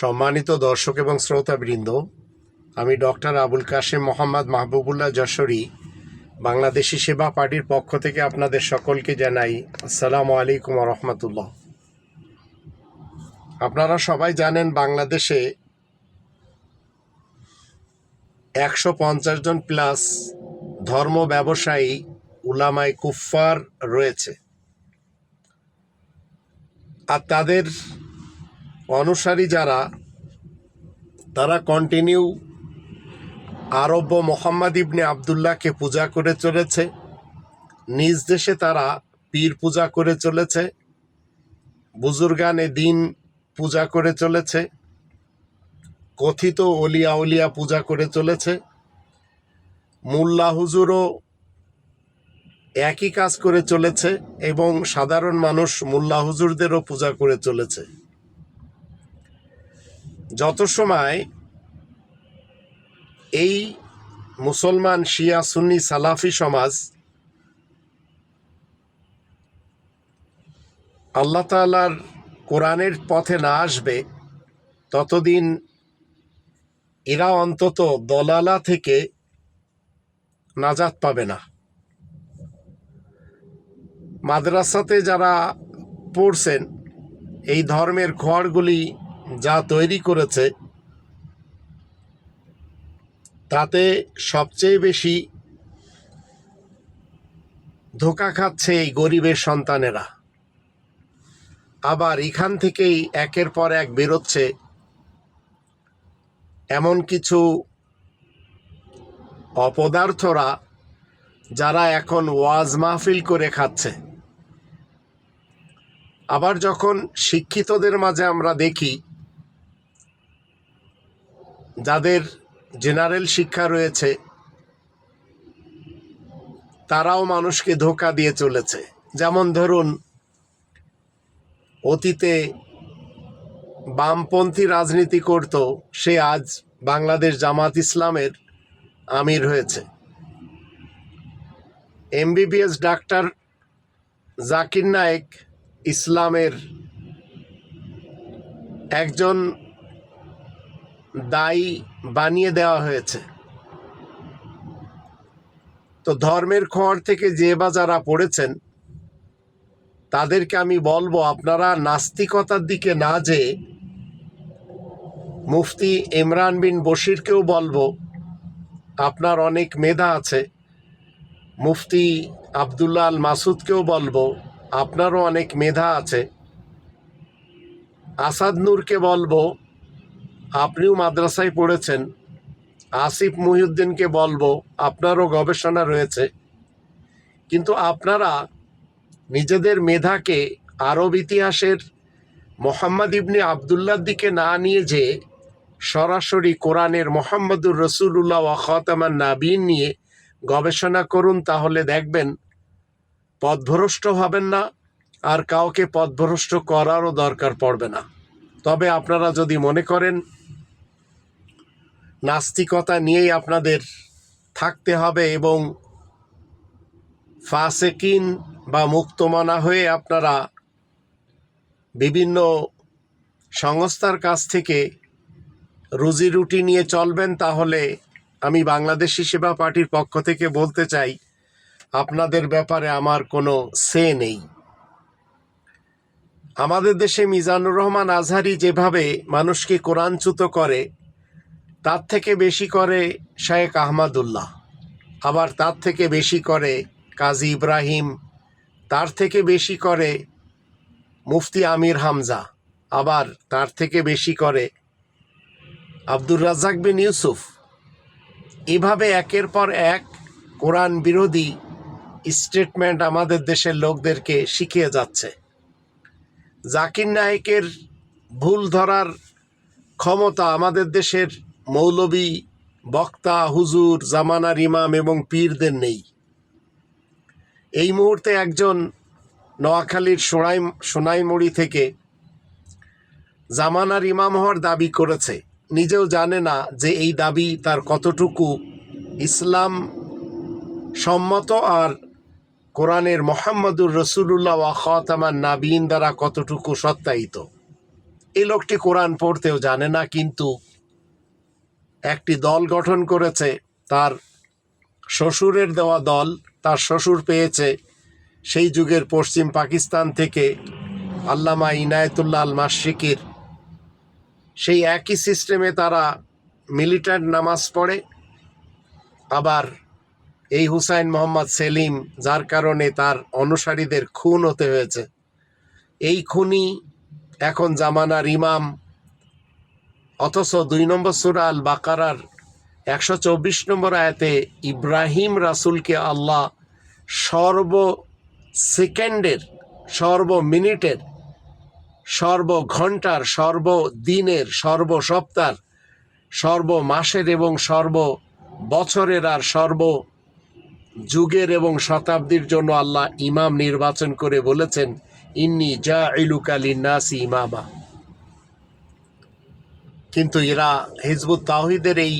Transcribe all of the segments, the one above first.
সম্মানিত দর্শক এবং শ্রোতাবৃন্দ, আমি ডক্টর আবুল কাশেম মোহাম্মদ মাহবুবুল্লাহ যশোরী, বাংলাদেশি সেবা পার্টির পক্ষ থেকে আপনাদের সকলকে জানাই আসসালামু আলাইকুম রহমতুল্লাহ। আপনারা সবাই জানেন বাংলাদেশে একশো পঞ্চাশ জন প্লাস ধর্ম ব্যবসায়ী উলামাই কুফফার রয়েছে। আর তাদের অনুসারী যারা, তারা কন্টিনিউ আরব্য মোহাম্মদ ইবনে আবদুল্লাহকে পূজা করে চলেছে। নিজ দেশে তারা পীর পূজা করে চলেছে। বুজুর্গানে দিন পূজা করে চলেছে। কথিত অলিয়া উলিয়া পূজা করে চলেছে। মোল্লা হুজুরও একই কাজ করে চলেছে এবং সাধারণ মানুষ মোল্লা হুজুরদেরও পূজা করে চলেছে। যত সময় এই মুসলমান শিয়া সুন্নি সালাফি সমাজ আল্লাহ তালার কোরআনের পথে না আসবে, ততদিন এরা অন্তত দলালা থেকে নাজাত পাবে না। মাদ্রাসাতে যারা পড়ছেন, এই ধর্মের ঘরগুলি যা তৈরি করেছে, তাতে সবচেয়ে বেশি ধোকা খাচ্ছে এই গরিবের সন্তানেরা। আবার এখান থেকেই একের পর এক বেরোচ্ছে এমন কিছু অপদার্থরা যারা এখন ওয়াজ মাহফিল করে খাচ্ছে। আবার যখন শিক্ষিতদের মাঝে আমরা দেখি যাদের জেনারেল শিক্ষা রয়েছে, তারাও মানুষকে ধোকা দিয়ে চলেছে। যেমন ধরুন, অতীতে বামপন্থী রাজনীতি করত, সে আজ বাংলাদেশ জামাত ইসলামের আমির হয়েছে। এমবিবিএস ডাক্তার জাকির নায়েক ইসলামের একজন দায়ী বানিয়ে দেওয়া হয়েছে। তো ধর্মের খড় থেকে যে বা যারা পড়েছেন, তাদেরকে আমি বলব, আপনারা নাস্তিকতার দিকে না যে মুফতি ইমরান বিন বশিরকেও বলব, আপনার অনেক মেধা আছে। মুফতি আবদুল্লাহ আল মাসুদকেও বলব, আপনারও অনেক মেধা আছে। আসাদ নূরকে বলব আপনিও মাদ্রাসায় পড়েছেন। আসিফ মহিউদ্দিনকে বলব, আপনারও গবেষণা রয়েছে। কিন্তু আপনারা নিজেদের মেধাকে আরব ইতিহাসের মোহাম্মদ ইবনে আবদুল্লার দিকে না নিয়ে যে সরাসরি কোরআনের মোহাম্মদুর রসুল্লাহ ওয়াখাতামান নাবিন নিয়ে গবেষণা করুন, তাহলে দেখবেন পদভ্রষ্ট হবেন না আর কাউকে পদভ্রষ্ট করারও দরকার পড়বে না। তবে আপনারা যদি মনে করেন নাস্তিকতা নিয়েই আপনাদের থাকতে হবে এবং ফাসেকিন বা মুক্তমানা হয়ে আপনারা বিভিন্ন সংস্থার কাছ থেকে রুজি রুটি নিয়ে চলবেন, তাহলে আমি বাংলাদেশি সেবা পার্টির পক্ষ থেকে বলতে চাই, আপনাদের ব্যাপারে আমার কোনো সে নেই। আমাদের দেশে মিজানুর রহমান আজহারি যেভাবে মানুষকে কোরআনচ্যুত করে তার থেকে বেশি করে শায়েক আহমদুল্লাহ। আবার তার থেকে বেশি করে কাজী ইব্রাহিম, তার থেকে বেশি করে মুফতি আমির হামজা, আবার তার থেকে বেশি করে আব্দুর রাজ্জাক বিন ইউসুফ। এভাবে একের পর এক কোরআন বিরোধী স্টেটমেন্ট আমাদের দেশের লোকদেরকে শিখিয়ে যাচ্ছে। জাকির নায়েকের ভুল ধরার ক্ষমতা আমাদের দেশের মৌলবী, বক্তা, হুজুর, জামানার ইমাম এবং পীরদের নেই। এই মুহূর্তে একজন নোয়াখালীর সোনাই, সোনাইমুড়ি থেকে জামানার ইমাম হওয়ার দাবি করেছে। নিজেও জানে না যে এই দাবি তার কতটুকু ইসলাম সম্মত আর কোরআনের মোহাম্মদুর রসুল্লাহ ওয়া খতামান নাবিন দ্বারা কতটুকু সত্যায়িত। এই লোকটি কোরআন পড়তেও জানে না, কিন্তু একটি দল গঠন করেছে, তার শ্বশুরের দেওয়া দল তার শ্বশুর পেয়েছে। সেই যুগের পশ্চিম পাকিস্তান থেকে আল্লামা ইনায়েতুল্লাহ আল মাসিকির সেই একই সিস্টেমে তারা মিলিট্যান্ট নামাজ পড়ে। আবার এই হুসাইন মোহাম্মদ সেলিম, যার কারণে তার অনুসারীদের খুন হতে হয়েছে। এই খুনি এখন জামানার ইমাম অথচ দুই নম্বর সুরা আল বাকারার একশো চব্বিশ নম্বর আয়াতে ইব্রাহিম রাসুলকে আল্লাহ সর্ব সেকেন্ডের সর্ব মিনিটের সর্ব ঘণ্টার সর্বদিনের সর্ব সপ্তাহ সর্ব মাসের এবং সর্ব বছরের আর সর্ব যুগের এবং শতাব্দীর জন্য আল্লাহ ইমাম নির্বাচন করে বলেছেন, ইন্নি যা ইলুকালি নাসি ইমামা। কিন্তু এরা হিজবুত তাহিদের এই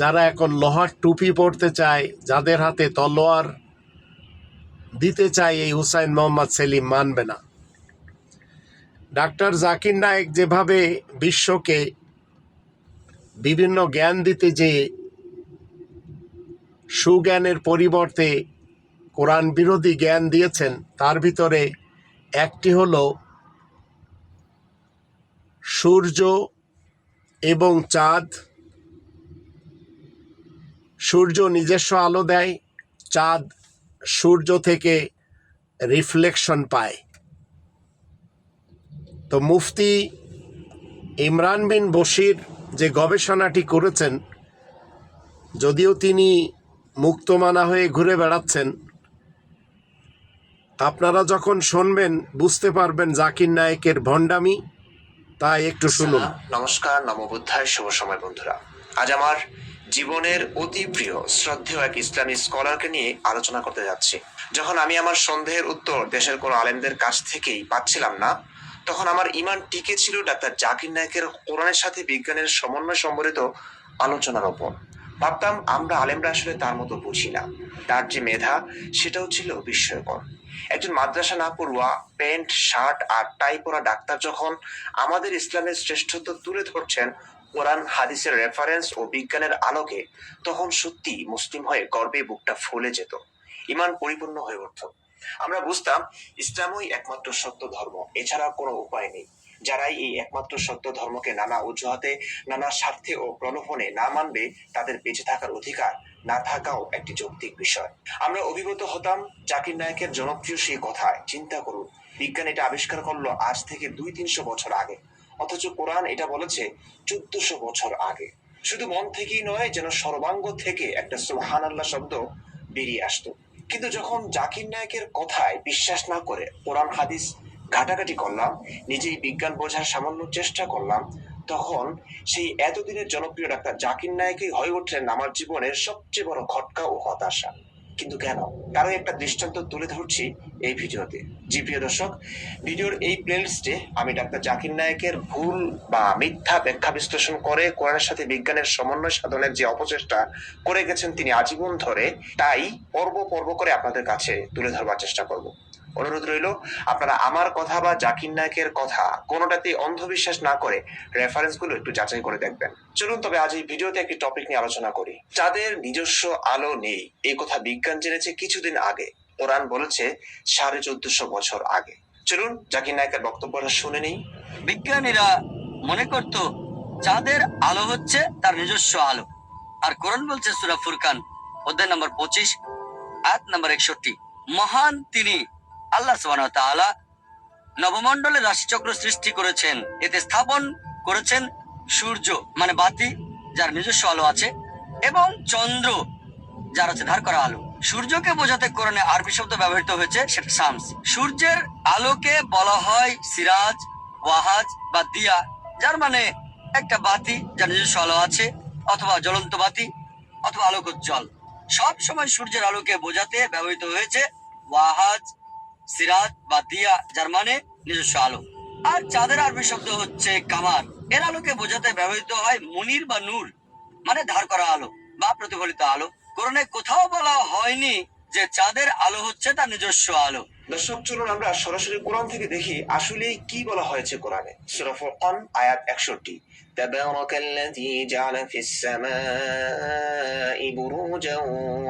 যারা এখন লোহার টুপি পড়তে চায়, যাদের হাতে তলোয়ার দিতে চায়, এই হুসাইন মোহাম্মদ সেলিম মানবে না। ডাক্তার জাকির নায়েক যেভাবে বিশ্বকে বিভিন্ন জ্ঞান দিতে যে সুজ্ঞানের পরিবর্তে কোরআন বিরোধী জ্ঞান দিয়েছেন, তার ভিতরে একটি হল সূর্য এবং চাঁদ। সূর্য নিজস্ব আলো দেয়, চাঁদ সূর্য থেকে রিফ্লেকশন পায়। তো মুফতি ইমরান বিন বশির যে গবেষণাটি করেছেন, যদিও তিনি মুক্তমানা হয়ে ঘুরে বেড়াচ্ছেন, আপনারা যখন শুনবেন বুঝতে পারবেন জাকির নায়েকের ভণ্ডামি। তাই একটু শুনুন। নমস্কার নমবুদ্ধায় শুভ সময় বন্ধুরা। আজ আমার জীবনের অতি প্রিয়, শ্রদ্ধেয় এক ইসলামী স্কলারকে নিয়ে আলোচনা করতে যাচ্ছি। যখন আমি আমার সন্দেহের উত্তর দেশের কোনো আলেমদের কাছ থেকেই পাচ্ছিলাম না, তখন আমার ইমান টিকে ছিল ডাক্তার জাকির নায়কের কোরআনের সাথে বিজ্ঞানের সমন্বয় সম্বলিত আলোচনার ওপর। ভাবতাম, আমরা আলেমরা আসলে তার মতো বুঝি না। তার যে মেধা, সেটাও ছিল বিস্ময়কর। একজন মাদ্রাসা না পড়ুয়া, প্যান্ট, শার্ট আর টাই পরা ডাক্তার যখন আমাদের ইসলামের শ্রেষ্ঠত্ব তুলে ধরছেন কোরআন, হাদিসের রেফারেন্স ও বিজ্ঞানের আলোকে, তখন সত্যি মুসলিম হয়ে গর্বে বুকটা ফুলে যেত, ইমান পরিপূর্ণ হয়ে উঠত। আমরা বুঝতাম, ইসলামই একমাত্র সত্য ধর্ম এছাড়া কোনো উপায় নেই। যারাই এই একমাত্র সত্য ধর্মকে নানা অজুহাতে, নানা স্বার্থে ও প্রলোভনে না মানবে, তাদের বেঁচে থাকার অধিকার না থাকাও একটি যৌক্তিক বিষয়। আমরা অভিভূত হতাম জাকির নায়কের জনপ্রিয় সেই কথায়, চিন্তা করুন, বিজ্ঞান এটা আবিষ্কার করল আজ থেকে দুই তিনশো বছর আগে। অথচ কোরআন এটা বলেছে চোদ্দশো বছর আগে। শুধু মন থেকেই নয়, যেন সর্বাঙ্গ থেকে একটা সুবহান আল্লাহ শব্দ বেরিয়ে আসতো। কিন্তু যখন জাকির নায়কের কথায় বিশ্বাস না করে কোরআন, হাদিস ঘাটাঘাটি করলাম, নিজেই বিজ্ঞান বোঝার সামান্য চেষ্টা করলাম তখন সেই এতদিনের জনপ্রিয় ডাক্তার জাকির নায়কই হয়ে উঠলেন আমার জীবনের সবচেয়ে বড় খটকা ও হতাশা। কিন্তু কেন? তারও একটা দৃষ্টান্ত তুলে ধরছি এই ভিডিওতে। জি, প্রিয় দর্শক, ভিডিওর এই প্লেলিস্টে আমি ডাক্তার জাকির নায়কের ভুল বা মিথ্যা ব্যাখ্যা বিশ্লেষণ করে কোরআনের সাথে বিজ্ঞানের সমন্বয় সাধনের যে অপচেষ্টা করে গেছেন তিনি আজীবন ধরে, তাই পর্ব পর্ব করে আপনাদের কাছে তুলে ধরবার চেষ্টা করব। অনুরোধ রইল, আপনারা আমার কথা বা জাকির নায়কের কথা কোনোটাতে অন্ধবিশ্বাস না করে রেফারেন্সগুলো একটু যাচাই করে দেখবেন। চলুন, তবে আজ এই ভিডিওতে একটি টপিক নিয়ে আলোচনা করি। যাদের নিজস্ব আলো নেই এই কথা বিজ্ঞান জেনেছে কিছুদিন আগে। কোরআন বলেছে, সাড়ে চোদ্দশো বছর আগে। চলুন, জাকির নায়কের বক্তব্যটা শুনে নেই। বিজ্ঞানীরা মনে করত চাঁদের আলো হচ্ছে তার নিজস্ব আলো। আর কোরআন বলছে, সুরা ফুরকান, অধ্যায় নম্বর পঁচিশ, আয়াত নম্বর একষট্টি। মহান তিনি। আল্লাহ তাআলা নবমণ্ডলের রাশিচক্র সৃষ্টি করেছেন। এতে স্থাপন করেছেন সূর্য মানে বাতি, যার নিজস্ব আলো আছে, এবং চন্দ্র, যার আছে ধার করা আলো। সূর্যকে বোঝাতে কোরআনে আরবি শব্দ ব্যবহৃত হয়েছে, সেটা শামস। সূর্যের আলোকে বলা হয় সিরাজ, ওয়াহাজ বা দিয়া, যার মানে একটা বাতি যার নিজস্ব আলো আছে, অথবা জ্বলন্ত বাতি, অথবা আলোকোজ্জ্বল। সব সময় সূর্যের আলোকে বোঝাতে ব্যবহৃত হয়েছে ওয়াহাজ সিরাজ বা দিয়া যার মানে নিজস্ব আলো। আর চাঁদের আরবি শব্দ হচ্ছে কামার। এর আলোকে বোঝাতে ব্যবহৃত হয় মুনির বা নূর মানে ধার করা আলো বা প্রতিফলিত আলো। কোরআনে কোথাও বলা হয়নি যে চাঁদের আলো হচ্ছে তার নিজস্ব আলো। দর্শক, চলুন আমরা সরাসরি কোরআন থেকে দেখি আসলে কি বলা হয়েছে কোরআনে। সূরা আয়াত 61 تبارك الذي جعل في السماء بروجا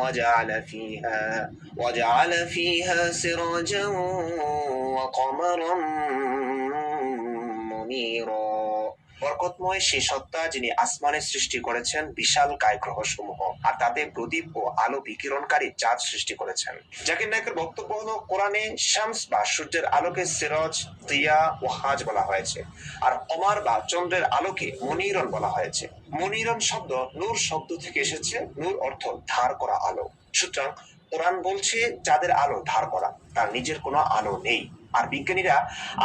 وجعل فيها وجعل فيها سراجا وقمرا منيرا. বরকতময় সেই সত্তা যিনি আসমানের সৃষ্টি করেছেন বিশাল কায়গ্রহ সমূহ আর তাতে প্রদীপ ও আলো বিকিরণকারী চাঁদ সৃষ্টি করেছেন। জাকির নায়কের বক্তব্য হলো, কোরআনে শামস বা সূর্যের আলোকে সিরজ তিয়া ও হাজ বলা হয়েছে, আর কমার বা চন্দ্রের আলোকে মনিরন বলা হয়েছে। মনিরন শব্দ নূর শব্দ থেকে এসেছে, নূর অর্থ ধার করা আলো। সুতরাং কোরআন বলছে, যাদের আলো ধার করা, তার নিজের কোনো আলো নেই। আর বিজ্ঞানীরা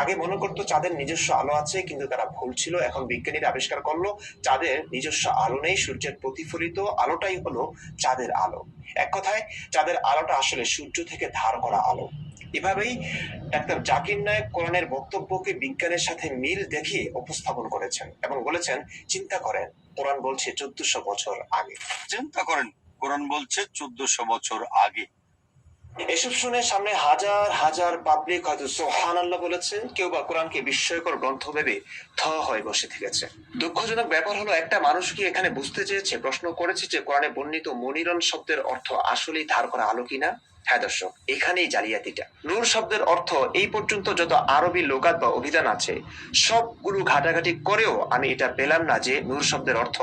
আগে মনে করতো চাঁদের নিজস্ব আলো আছে, কিন্তু তারা ভুল ছিল। এখন বিজ্ঞানীরা আবিষ্কার করল, চাঁদের নিজস্ব আলো নেই, সূর্যের প্রতিফলিত আলোটাই হলো চাঁদের আলো। এক কথায়, চাঁদের আলোটা আসলে সূর্য থেকে ধার করা আলো। এভাবেই ডাক্তার জাকির নায়ক কোরআনের বক্তব্যকে বিজ্ঞানের সাথে মিল দেখিয়ে উপস্থাপন করেছেন এবং বলেছেন, চিন্তা করেন, কোরআন বলছে চোদ্দশো বছর আগে। চিন্তা করেন, কোরআন বলছে চোদ্দশো বছর আগে। এসব শুনে সামনে হাজার হাজার পাবলিক হয়তো সোহান আল্লাহ বলেছে, কেউ বা কোরআনকে বিস্ময়কর গ্রন্থ ভেবে থ হয়ে বসে থেকেছে। দুঃখজনক ব্যাপার হলো, একটা মানুষ কি এখানে বুঝতে চেয়েছে, প্রশ্ন করেছে যে কোরআনে বর্ণিত মনিরন শব্দের অর্থ আসলেই ধার করা আলো কিনা? হ্যাঁ দর্শক, এখানেই জালিয়াতিটা। নূর শব্দের অর্থ এই পর্যন্ত যত আরবি লোকাত বা অভিধান আছে, সবগুলো ঘাটাঘাটি করেও আমি এটা পেলাম না যে নূর শব্দের অর্থ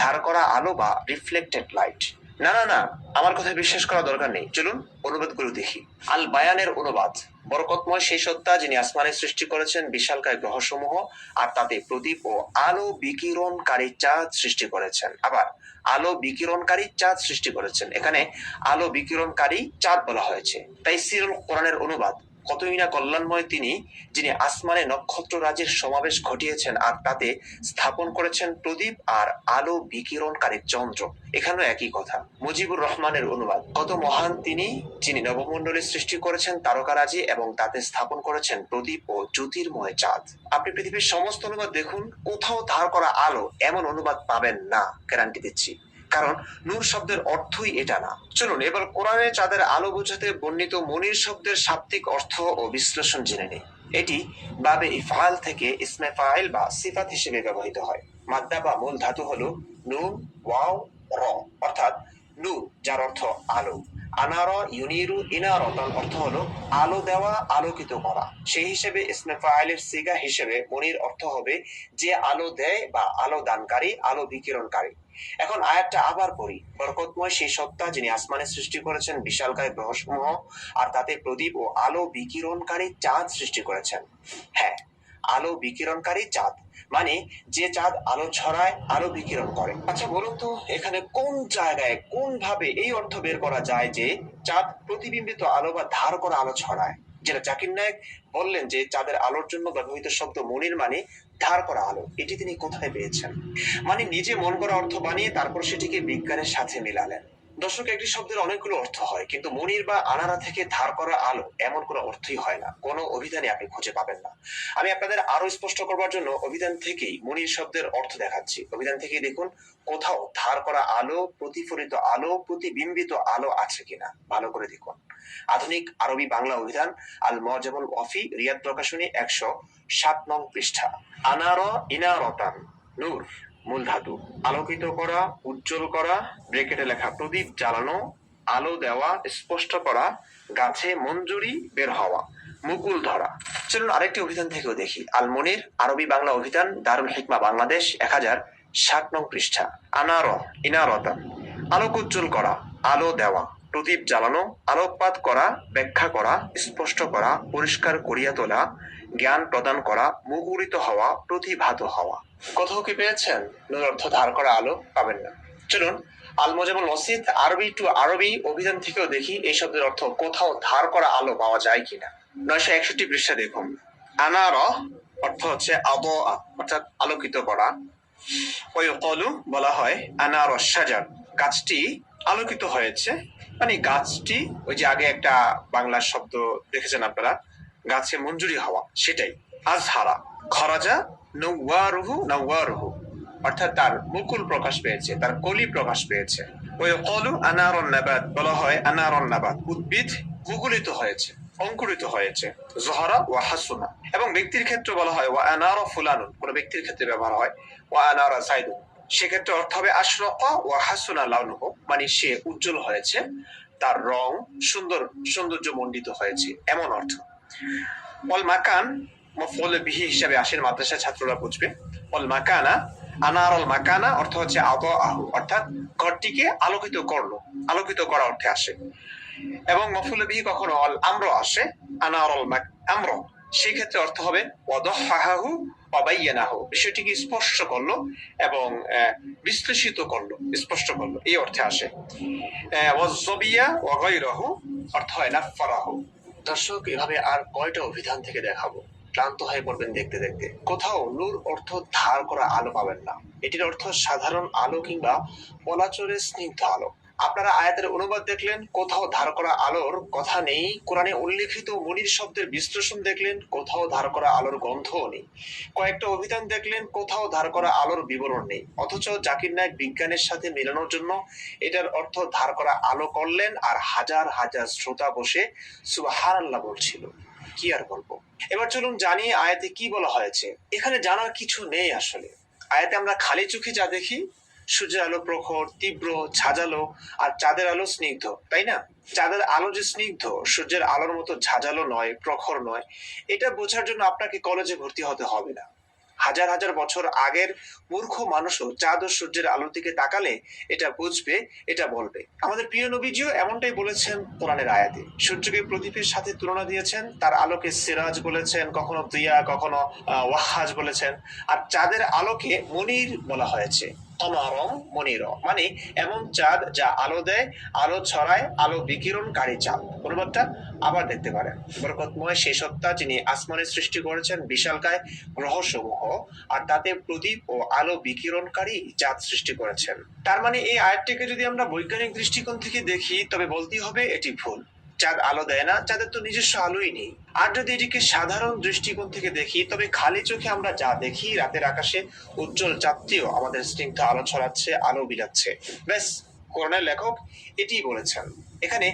ধার করা আলো বা রিফ্লেক্টেড লাইট না না না, আমার কথা বিশ্বাস করা দরকার নেই। চলুন, অনুবাদগুলো দেখি। আল বায়ানের অনুবাদ, বরকতময় সেই সত্তা যিনি আসমানের সৃষ্টি করেছেন, বিশালকায় গ্রহসমূহ আর তাতে প্রদীপ ও আলো বিকিরণকারী চাঁদ সৃষ্টি করেছেন। আবার, আলো বিকিরণকারী চাঁদ সৃষ্টি করেছেন। এখানে আলো বিকিরণকারী চাঁদ বলা হয়েছে। তাই সিরুল কোরআনের অনুবাদ কতই না কল্যাণময় তিনি, যিনি আসমানে নক্ষত্র রাজের সমাবেশ ঘটিয়েছেন আর তাতে স্থাপন করেছেন প্রদীপ আর আলো বিকিরণকারী চন্দ্র। এখানেও একই কথা। মুজিবুর রহমানের অনুবাদ। কত মহান তিনি, যিনি নবমণ্ডলীর সৃষ্টি করেছেন তারকারাজি এবং তাতে স্থাপন করেছেন প্রদীপ ও জ্যোতির্ময় চাঁদ। আপনি পৃথিবীর সমস্ত অনুবাদ দেখুন, কোথাও ধার করা আলো এমন অনুবাদ পাবেন না। গ্যারান্টি দিচ্ছি। কারণ নূর শব্দের অর্থই এটা না। চলুন, এবার কোরআনে চাঁদের আলো বোঝাতে বর্ণিত মনির শব্দের শাব্দিক অর্থ ও বিশ্লেষণ জেনে নেই। এটি বাবে ইফআল থেকে ইসমে ফাইল বা সিফাত হিসেবে ব্যবহৃত হয়। মাদ্দা বা মূল ধাতু হলো নুন, ওয়াও, র। অর্থাৎ নূর, যার অর্থ আলো। আনার, ইউনিরু ইনারতন অর্থ হলো আলো দেওয়া, আলোকিত করা। সেই হিসেবে ইসমে ফাইলের সিগা হিসেবে মনির অর্থ হবে যে আলো দেয় বা আলো দানকারী, আলো বিকিরণকারী। এখন আয়াতটা আবার পড়ি। বরকতময় সেই সত্তা যিনি আসমানে সৃষ্টি করেছেন বিশালকায় গ্রহসমূহ আর তাতে প্রদীপ ও আলো বিকিরণকারী চাঁদ সৃষ্টি করেছেন। হ্যাঁ আলো বিকিরণকারী চাঁদ। মানে যে চাঁদ আলো ছড়ায়, আলো বিকিরণ করে। আচ্ছা বলুন তো, এখানে কোন জায়গায় কোন ভাবে এই অর্থ বের করা যায় যে চাঁদ প্রতিবিম্বিত আলো বা ধার করা আলো ছড়ায়? যেটা জাকির নায়ক বললেন যে চাঁদের আলোর জন্য ব্যবহৃত শব্দ মনির মানে ধার করা আলো। এটি তিনি কোথায় পেয়েছেন? মানে নিজে মন করা অর্থ বানিয়ে তারপর সেটিকে বিজ্ঞানের সাথে মিলালেন। দর্শক, একটি শব্দের অনেকগুলো অর্থ হয়, কিন্তু মনির বা আনারা থেকে ধার করা আলো এমন কোনো অর্থই হয় না। কোনো অভিধানে আপনি খুঁজে পাবেন না। আমি আপনাদের আরও স্পষ্ট করবার জন্য অভিধান থেকেই মনির শব্দের অর্থ দেখাচ্ছি। অভিধান থেকেই দেখুন, কোথাও ধার করা আলো, প্রতিফলিত আলো, প্রতিবিম্বিত আলো আছে কিনা। ভালো করে দেখুন। আধুনিক আরবি বাংলা অভিধান আল মজাবুল অফি রিয়াদ প্রকাশনী একশো সাত নং পৃষ্ঠা। আনার ইনারতান, নূর। মূল ধাতু। আলোকিত করা, উজ্জ্বল করা, ব্রেকেটে লেখা প্রদীপ জ্বালানো, আলো দেওয়া, স্পষ্ট করা, গাছে মঞ্জুরি বের হওয়া, মুকুল ধরা। চলুন আরেকটি অভিধান থেকেও দেখি। আলমনির আরবি বাংলা অভিধান, দারুল হিকমা বাংলাদেশ, এক হাজার ষাট নং পৃষ্ঠা। আনার ইনারতান আলোক উজ্জ্বল করা, আলো দেওয়া, প্রদীপ জ্বালানো, আলোকপাত করা, ব্যাখ্যা করা, স্পষ্ট করা, পরিষ্কার করিয়া তোলা জ্ঞান প্রদান করা মুগুরিত হওয়া, প্রতিভাত হওয়া। কোথাও কি পেয়েছেন? অর্থ ধার করা আলো পাবেন না। চলুন আল মোজামুল মসজিদ, আরবি টু আরবি অভিধান থেকেও দেখি এই শব্দের অর্থ কোথাও ধার করা আলো পাওয়া যায় কিনা। নয়শো একষট্টি পৃষ্ঠা দেখুন। আনার অর্থ হচ্ছে আবো অর্থাৎ আলোকিত করা। ওই কলু বলা হয় আনার সাজার গাছটি আলোকিত হয়েছে। মানে গাছটি, ওই যে আগে একটা বাংলা শব্দ দেখেছেন আপনারা? গাছে মঞ্জুরি হওয়া, সেটাই। আজহারা, খরাজা নৌয়ারুহু নৌয়ারুহু অর্থাৎ তার মুকুল প্রকাশ পেয়েছে, তার কলি প্রকাশ পেয়েছে। ওই কলু আনারন নাবাদ বলা হয় আনারন নাবাদ উদ্ভিদ মুকুলিত হয়েছে, অঙ্কুরিত হয়েছে, জহরা ওয়া হাসুনা। এবং ব্যক্তির ক্ষেত্রে বলা হয় ওয়া আনারা ফুলানুন। কোন ব্যক্তির ক্ষেত্রে ব্যবহার হয় ওয়া আনারা সাইদুন সেক্ষেত্রে অর্থ হবে আশরাকা ওয়া হাসুনা লাউনুহু মানে সে উজ্জ্বল হয়েছে, তার রং সুন্দর সৌন্দর্য মণ্ডিত হয়েছে। এমন অর্থ। অল মাকান মফল বিহি হিসাবে আসেন মাদ্রাসা ছাত্ররা বুঝবে। অল মাকানা আনার অল মাকানা অর্থ হচ্ছে আদ আহু, অর্থাৎ ঘরটিকে আলোকিত করল। আলোকিত করা অর্থে আসে। এবং মফুল বিহি কখনো অল আম্র আসে আনার অল আম্র। সেই ক্ষেত্রে অর্থ হবে অদহাহু অবাইয়ানাহু বিষয়টিকে স্পষ্ট করল এবং বিশ্লেষিত করল, স্পষ্ট করল। এই অর্থে আসে। ওয়াজবিয়া ওয়াগাইরাহু অর্থ হয় নাফারাহু দর্শক, এভাবে আর কয়টা অভিধান থেকে দেখাবো? ক্লান্ত হয়ে পড়বেন দেখতে দেখতে। কোথাও নূর অর্থ ধার করা আলো পাবেন না। এটির অর্থ সাধারণ আলো কিংবা পলাচরের স্নিগ্ধ আলো। আপনারা আয়াতের অনুবাদ দেখলেন, কোথাও ধার করা আলোর কথা নেই। কোরআনে উল্লেখিত মনির শব্দের বিশ্লেষণ দেখলেন, কোথাও ধার করা আলোর গন্ধও নেই। কয়েকটা অভিধান দেখলেন, কোথাও ধার করা আলোর বিবরণ নেই। অথচ জাকির নায়ক বিজ্ঞানের সাথে মেলানোর জন্য এটার অর্থ ধার করা আলো করলেন আর হাজার হাজার শ্রোতা বসে সুবাহার আল্লাহ বলছিল। কি আর বলব? এবার চলুন জানি আয়াতে কি বলা হয়েছে। এখানে জানার কিছু নেই আসলে। আয়াতে আমরা খালি চোখে যা দেখি সূর্যের আলো প্রখর, তীব্র, ঝাঁঝালো আর চাঁদের আলো স্নিগ্ধ, তাই না? চাঁদের আলো যে স্নিগ্ধ, সূর্যের আলোর মতো ঝাঁঝালো নয়, প্রখর নয়, এটা বোঝার জন্য আপনাকে কলেজে ভর্তি হতে হবে না। হাজার হাজার বছর আগের মূর্খ মানুষও চাঁদ ও সূর্যের আলোর দিকে তাকালে এটা বুঝবে, এটা বলবে। আমাদের প্রিয় নবীজিও এমনটাই বলেছেন কোরআনের আয়াতে। সূর্যকে প্রদীপের সাথে তুলনা দিয়েছেন, তার আলোকে সিরাজ বলেছেন, কখনো দিয়া কখনো ওয়াহাজ বলেছেন, আর চাঁদের আলোকে মনির বলা হয়েছে। অনরম মনির। মানে এমন চাঁদ যা আলো দেয়, আলো ছড়ায়, আলো বিকিরণকারী চাঁদ। অনুবাদটা আবার দেখতে পারেন। বরকতময় সেই সত্তা যিনি আসমানের সৃষ্টি করেছেন, বিশালকায় গ্রহসমূহ আর তাতে প্রদীপ ও আলো বিকিরণকারী চাঁদ সৃষ্টি করেছেন। তার মানে এই আয়াতটিকে যদি আমরা বৈজ্ঞানিক দৃষ্টিকোণ থেকে দেখি, তবে বলতেই হবে এটি ভুল। চাঁদ আলো দেয় না, চাঁদের তো নিজস্ব আলোই নেই। আর যদি এটিকে সাধারণ দৃষ্টিকোণ থেকে দেখি, তবে খালি চোখে আমরা যা দেখি, রাতের আকাশে উজ্জ্বল চাঁদটিও আমাদের স্নিগ্ধ আলো ছড়াচ্ছে, আলো বিলাচ্ছে। ব্যাস, কোরআনের লেখক এটি বলেছেন। এখানে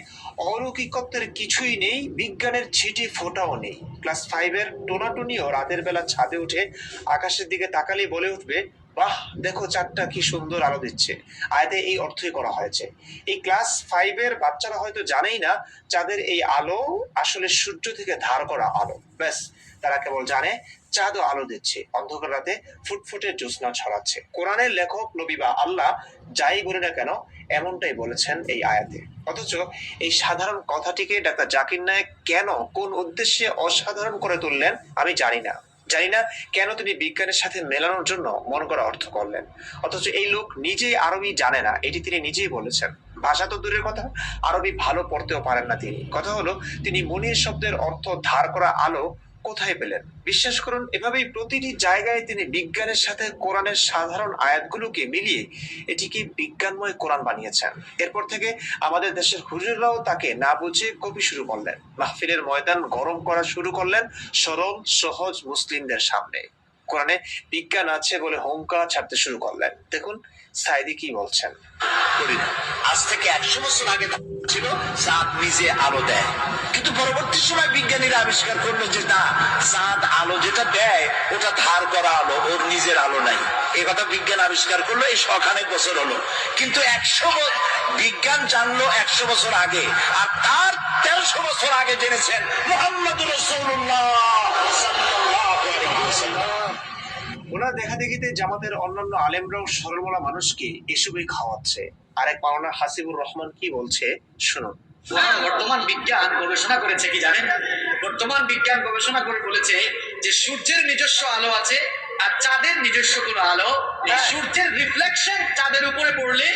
অলৌকিকত্বের কিছুই নেই, বিজ্ঞানের ছিটি ফোটাও নেই। ক্লাস ফাইভের টোনাটুনিও রাতের বেলা ছাদে উঠে আকাশের দিকে তাকালেই বলে উঠবে বাহ, দেখো চাঁদটা কি সুন্দর আলো দিচ্ছে। আয়তে এই অর্থই করা হয়েছে। এই ক্লাস ফাইভের বাচ্চারা হয়তো জানেই না, চাঁদের এই আলো আসলে সূর্য থেকে ধার করা আলো। ব্যাস, তারা কেবল জানে, চাঁদও আলো দিচ্ছে। অন্ধকার রাতে ফুটফুটে জ্যোৎস্না ছড়াচ্ছে। কোরআনের লেখক, নবী বা আল্লাহ যাই বলি না কেন, এমনটাই বলেছেন এই আয়াতে। অথচ এই সাধারণ কথাটিকে ডাক্তার জাকির নায়ক কেন, কোন উদ্দেশ্যে অসাধারণ করে তুললেন, আমি জানি না। জানি না কেন তিনি বিজ্ঞানের সাথে মেলানোর জন্য মন করা অর্থ করলেন। অথচ এই লোক নিজেই আরবি জানে না, এটি তিনি নিজেই বলেছেন। ভাষা তো দূরের কথা, আরবি ভালো পড়তেও পারেন না তিনি। কথা হলো, তিনি মনির শব্দের অর্থ ধার করা আলো কোথায় পেলেন? বিশ্বাস করুন, এভাবেই প্রতিটি জায়গায় তিনি বিজ্ঞানের সাথে কোরআনের সাধারণ আয়াতগুলোকে মিলিয়ে এটিকে বিজ্ঞানময় কোরআন বানিয়েছেন। এরপর থেকে আমাদের দেশের হুজুররাও তাকে না বুঝে কবি শুরু করলেন। মাহফিলের ময়দান গরম করা শুরু করলেন সরল, সহজ মুসলিমদের সামনে। কোরআনে বিজ্ঞান আছে বলে হুঙ্কার ছাড়তে শুরু করলেন। দেখুন সাইদি কি বলছেন। আজ থেকে একশো বছর আগে ছিল চাঁদ নিজে আলো দেয়। কিন্তু পরবর্তী সময় বিজ্ঞানীরা আবিষ্কার করল যে না চাঁদ আলো যেটা দেয়, ওটা ধার করা আলো, ওর নিজের আলো নাই। এ কথা বিজ্ঞান আবিষ্কার করল, এই শখানেক বছর হলো। কিন্তু একশো বিজ্ঞান জানলো একশো বছর আগে, আর তার তেরোশো বছর আগে জেনেছেন মোহাম্মদ। ওনার দেখা দেখিতে জামাতের অন্যান্য আলেমরাও সরলমলা মানুষকে এসবই খাওয়াচ্ছে। আরেক মাওলানা হাসিবুর রহমান কি বলছে? শুনুন। বর্তমান বিজ্ঞান গবেষণা করেছে কি জানেন? বর্তমান বিজ্ঞান গবেষণা করে বলেছে যে সূর্যের নিজস্ব আলো আছে আর চাঁদের নিজস্ব কোনো আলো হ্যাঁ। সূর্যের রিফ্লেকশন চাঁদের উপরে পড়লে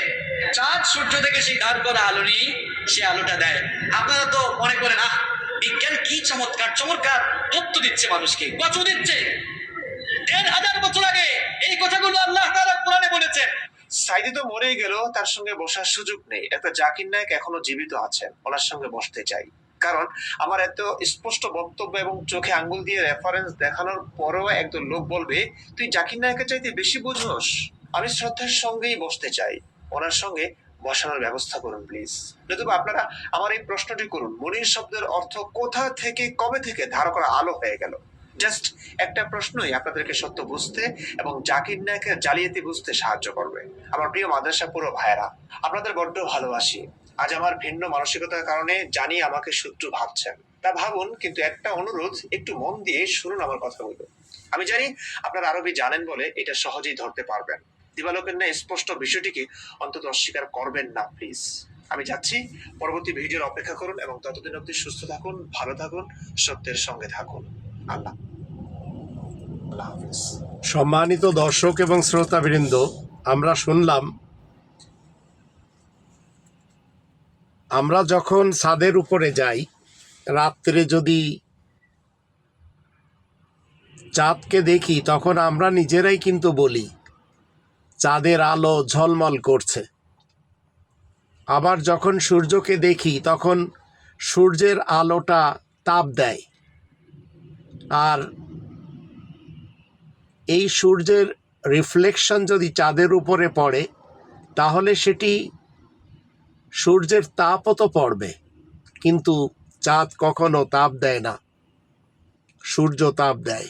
চাঁদ সূর্য থেকে সেই ধার করা আলো নিয়ে সে আলোটা দেয়। আপনারা তো মনে করেন আহ বিজ্ঞান কি চমৎকার চমৎকার তথ্য দিচ্ছে মানুষকে কত দিচ্ছে। দেড় হাজার বছর আগে এই কথাগুলো আল্লাহ তাআলা কোরআনে বলেছেন। সাইদি তো মরেই গেল, তার সঙ্গে বসার সুযোগ নেই। একটা জাকির নায়ক এখনও জীবিত আছেন, ওনার সঙ্গে বসতে চাই। কারণ আমার এত স্পষ্ট বক্তব্য এবং চোখে আঙ্গুল দিয়ে রেফারেন্স দেখানোর পরেও একজন লোক বলবে, তুই জাকির নায়কের চাইতে বেশি বুঝোস। আমি শ্রদ্ধার সঙ্গেই বসতে চাই। ওনার সঙ্গে বসানোর ব্যবস্থা করুন প্লিজ নতুবা আপনারা আমার এই প্রশ্নটি করুন। মনির শব্দের অর্থ কোথা থেকে, কবে থেকে ধার করা আলো হয়ে গেল? জাস্ট একটা প্রশ্নই আপনাদেরকে সত্য বুঝতে এবং জাকির নায়কের জালিয়াতি বুঝতে সাহায্য করবে। আমার প্রিয় মাদ্রাসা পুরো ভাইয়েরা, আপনাদের বড্ড ভালোবাসি। আজ আমার ভিন্ন মানসিকতার কারণে জানি আমাকে শত্রু ভাবছেন। তা ভাবুন, কিন্তু একটা অনুরোধ, একটু মন দিয়ে শুনুন আমার কথাগুলো। আমি জানি আপনারা আরবি জানেন বলে এটা সহজেই ধরতে পারবেন। দিবালোকের না স্পষ্ট বিষয়টিকে অন্তত অস্বীকার করবেন না প্লিজ আমি যাচ্ছি, পরবর্তী ভিডিওর অপেক্ষা করুন এবং ততদিন অবধি সুস্থ থাকুন, ভালো থাকুন, সত্যের সঙ্গে থাকুন। আল্লাহ। সম্মানিত দর্শক এবং শ্রোতাবৃন্দ, আমরা শুনলাম, আমরা যখন ছাদের উপরে যাই, রাত্রে যদি চাঁদকে দেখি, তখন আমরা নিজেরাই কিন্তু বলি, চাঁদের আলো ঝলমল করছে। আবার যখন সূর্যকে দেখি, তখন সূর্যের আলোটা তাপ দেয়। আর এই সূর্যের রিফ্লেকশন যদি চাঁদের উপরে পড়ে, তাহলে সেটি সূর্যের তাপও তো পড়বে। কিন্তু চাঁদ কখনো তাপ দেয় না, সূর্য তাপ দেয়।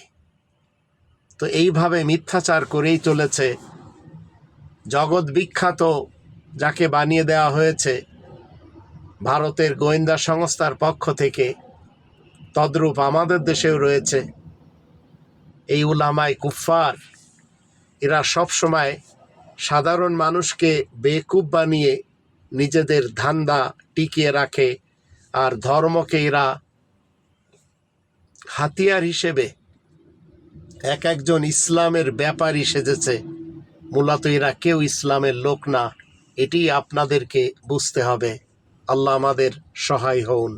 তো এইভাবে মিথ্যাচার করেই চলেছে জগৎ বিখ্যাত, যাকে বানিয়ে দেওয়া হয়েছে ভারতের গোয়েন্দা সংস্থার পক্ষ থেকে। তদ্রূপ আমাদের দেশেও রয়েছে। এই উলামায় কুফফার, এরা সব সময় সাধারণ মানুষকে বেকুব বানিয়ে নিজেদের ধান্দা টিকিয়ে রাখে আর ধর্মকে এরা হাতিয়ার হিসেবে এক একজন ইসলামের ব্যাপারই সেজেছে। মূলত এরা কেউ ইসলামের লোক না, এটি আপনাদেরকে বুঝতে হবে। আল্লাহ আমাদের সহায় হন।